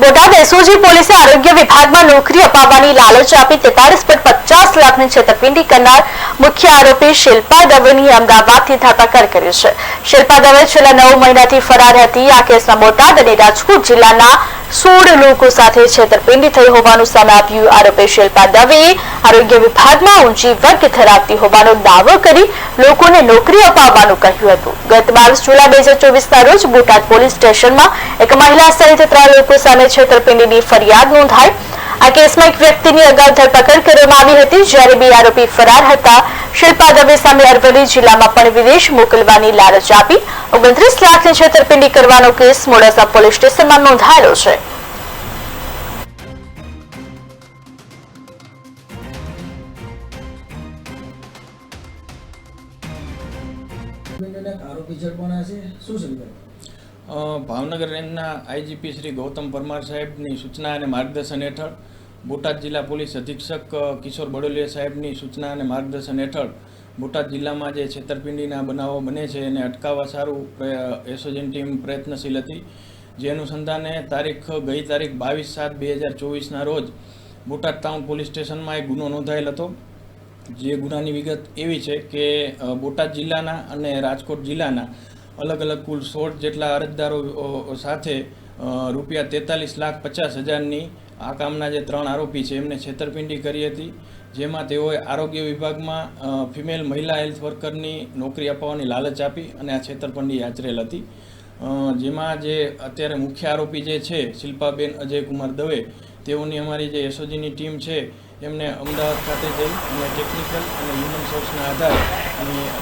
Botad SOG પોલીસે આરોગ્ય વિભાગમાં નોકરી અપાવવાની લાલચ આપી તેતાલીસ પોઈન્ટ પચાસ લાખની છેતરપિંડી કરનાર મુખ્ય આરોપી શિલ્પા દવેની અમદાવાદથી ધરપકડ કરી છે. શિલ્પા દવે છેલ્લા નવ મહિનાથી ફરાર હતી. આ કેસમાં બોટાદ અને રાજકોટ જિલ્લાના સોળ લોકો સાથે છેતરપિંડી થઈ હોવાનું સામે આવ્યું આરોપી શિલ્પા દવેએ. આરોગ્ય વિભાગમાં ઊંચી વર્ગ ધરાવતી હોવાનો દાવો કરી લોકોને નોકરી અપાવવાનું કહ્યું હતું. ગત બાવીસ જુલાઈ બે હજાર ચોવીસના રોજ બોટાદ પોલીસ સ્ટેશનમાં એક મહિલા સહિત ત્રણ લોકો સામે છેતરપિંડીની ફરિયાદ નોંધાઈ. આ કેસમાં એક વ્યક્તિની અગાઉ ધરપકડ કરવામાં આવી હતી, જ્યારે બે આરોપી ફરાર હતા. શિલ્પા દવે સામે અરવલ્લી જિલ્લામાં પણ વિદેશ મોકલવાની લાલચ આપી. ઓગણત્રીસ લાખની છેતરપિંડી કરવાનો કેસ મોડાસા પોલીસ સ્ટેશનમાં નોંધાયેલો છે એક આરોપી ઝડપાણા છે શું છે વિગત? અ, ભાવનગર રેન્જના આઈજીપી શ્રી ગૌતમ પરમાર સાહેબની સૂચના અને માર્ગદર્શન હેઠળ બોટાદ જિલ્લા પોલીસ અધિક્ષક કિશોર બડોલિયા સાહેબની સૂચના અને માર્ગદર્શન હેઠળ બોટાદ જિલ્લામાં જે છેતરપિંડીના બનાવો બને છે, એને અટકાવવા સારું એસોજન ટીમ પ્રયત્નશીલ હતી. જે અનુસંધાને તારીખ ગઈ તારીખ બાવીસ સાત બે હજાર ચોવીસના રોજ બોટાદ ટાઉન પોલીસ સ્ટેશનમાં એક ગુનો નોંધાયેલ હતો. જે ગુનાની વિગત એવી છે કે બોટાદ જિલ્લાના અને રાજકોટ જિલ્લાના અલગ અલગ કુલ સોળ જેટલા અરજદારો સાથે રૂપિયા તેતાલીસ લાખ પચાસ હજારની આ કામના જે ત્રણ આરોપી છે, એમને છેતરપિંડી કરી હતી, જેમાં તેઓએ આરોગ્ય વિભાગમાં ફિમેલ મહિલા હેલ્થ વર્કરની નોકરી અપાવવાની લાલચ આપી અને આ છેતરપિંડી આચરેલ હતી. જેમાં જે અત્યારે મુખ્ય આરોપી જે છે, શિલ્પાબેન અજયકુમાર દવે, તેઓની અમારી જે એસઓજીની ટીમ છે, એમને અમદાવાદ ખાતે જઈ અને ટેકનિકલ અને હ્યુમન સોર્સના આધારે એની